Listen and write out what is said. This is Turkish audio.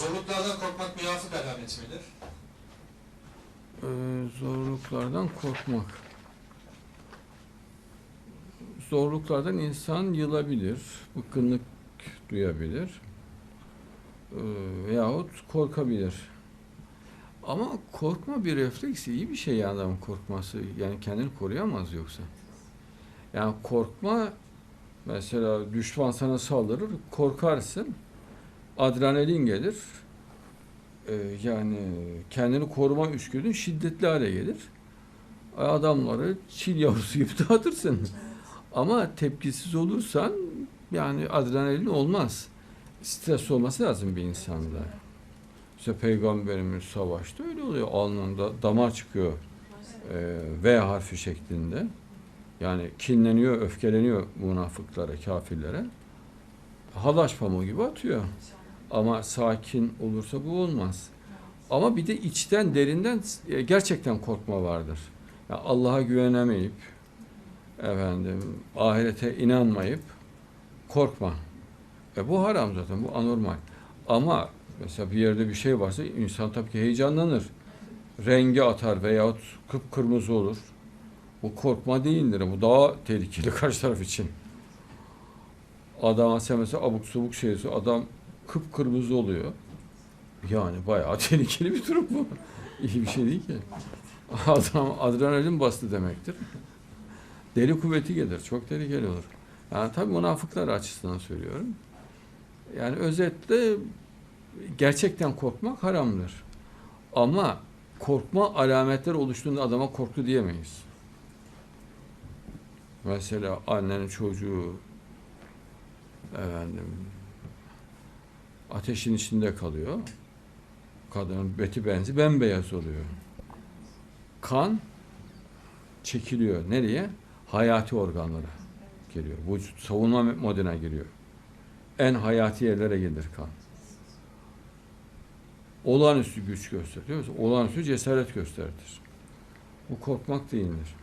Zorluklardan korkmak münafık alameti midir? Ee, zorluklardan korkmak. Zorluklardan insan yılabilir, bıkkınlık duyabilir ee, veyahut korkabilir. Ama korkma bir refleks iyi bir şey yani adamın korkması. Yani kendini koruyamaz yoksa. Yani korkma mesela düşman sana saldırır, korkarsın. Adrenalin gelir. Ee, yani kendini koruma içgüdün şiddetli hale gelir. Adamları çil yavrusu gibi dağıtırsın. Ama tepkisiz olursan yani adrenalin olmaz. Stres olması lazım bir insanda. İşte Peygamberimiz savaşta öyle oluyor. Alnında damar çıkıyor. Ee, v harfi şeklinde. Yani kinleniyor, öfkeleniyor münafıklara, kafirlere. Halaç pamuğu gibi atıyor. Ama sakin olursa bu olmaz. Ama bir de içten, derinden e, gerçekten korkma vardır. Yani Allah'a güvenemeyip, efendim, ahirete inanmayıp korkma. E bu haram zaten, bu anormal. Ama mesela bir yerde bir şey varsa insan tabii ki heyecanlanır. Rengi atar veyahut kıpkırmızı olur. Bu korkma değildir. Bu daha tehlikeli karşı taraf için. Adama sen mesela abuk subuk şey adam kıpkırmızı oluyor. Yani bayağı tehlikeli bir durum bu. İyi bir şey değil ki. Adam adrenalin bastı demektir. Deli kuvveti gelir. Çok tehlikeli olur. Yani tabii münafıklar açısından söylüyorum. Yani özetle gerçekten korkmak haramdır. Ama korkma alametler oluştuğunda adama korktu diyemeyiz. Mesela annenin çocuğu efendim ateşin içinde kalıyor. Kadının beti benzi bembeyaz oluyor. Kan çekiliyor. Nereye? Hayati organlara geliyor. Vücut savunma moduna giriyor. En hayati yerlere gelir kan. Olağanüstü güç gösterir. Olağanüstü cesaret gösterir. Bu korkmak değildir.